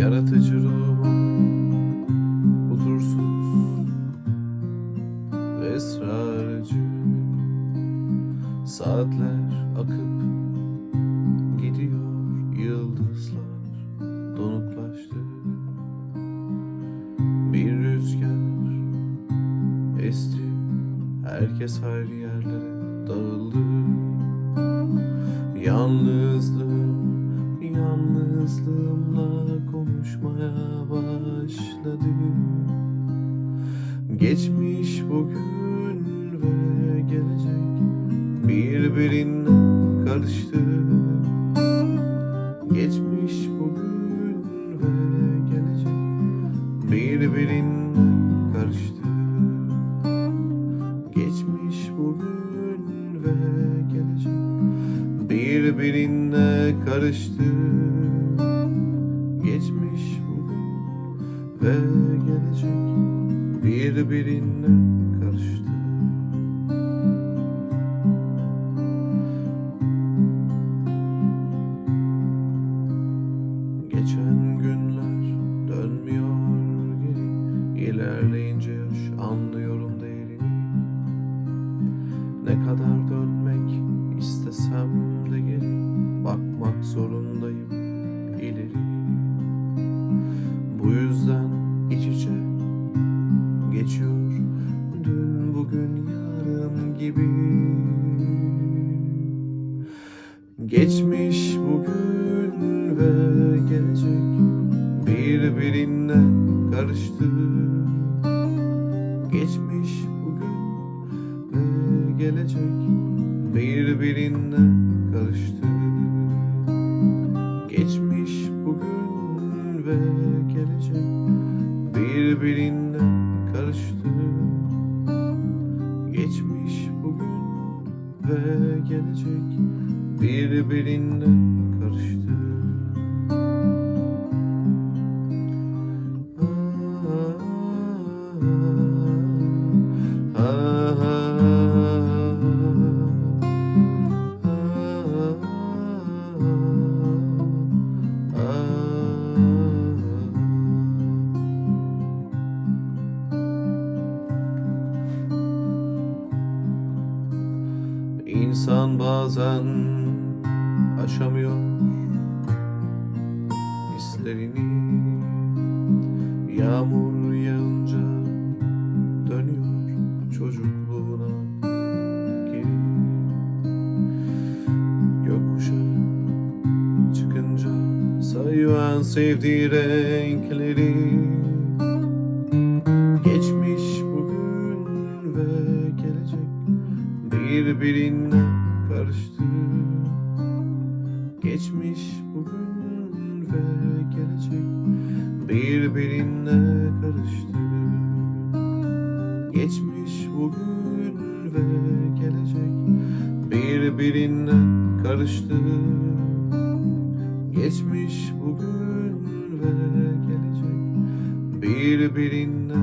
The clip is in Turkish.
Yaratıcı ruhum huzursuz ve ısrarcı. Saatler akıp gidiyor yıldızlar donuklaştı. Bir rüzgar esti herkes ayrı yerlere dağıldı. Yalnızlığım, yalnızlığımla konuşmaya başladı. Geçmiş bugün ve gelecek birbirine karıştı. Geçmiş bugün ve gelecek birbirine birbirine karıştı. Geçmiş bugün ve gelecek birbirine karıştı. Geçen günler dönmüyor geri. İlerleyince yaş anlıyorum değerini Ne kadar dönmek istesem de geri Bakmak zorundayım ileri. Bu yüzden iç içe geçiyor Dün bugün yarın gibi. Geçmiş bugün ve gelecek birbirine karıştı. Geçmiş bugün ve gelecek birbirine karıştı. Geçmiş bugün ve gelecek birbirine karıştı. Geçmiş bugün ve gelecek birbirine İnsan bazen aşamıyor hislerini. Yağmur yağınca dönüyor çocukluğuna geri. Gökkuşağı çıkınca sayıyor en sevdiği renkleri. Geçmiş bugün ve gelecek birbirine karıştı. Geçmiş bugün ve gelecek birbirine karıştı. Geçmiş bugün ve gelecek birbirine karıştı. Geçmiş bugün ve gelecek birbirine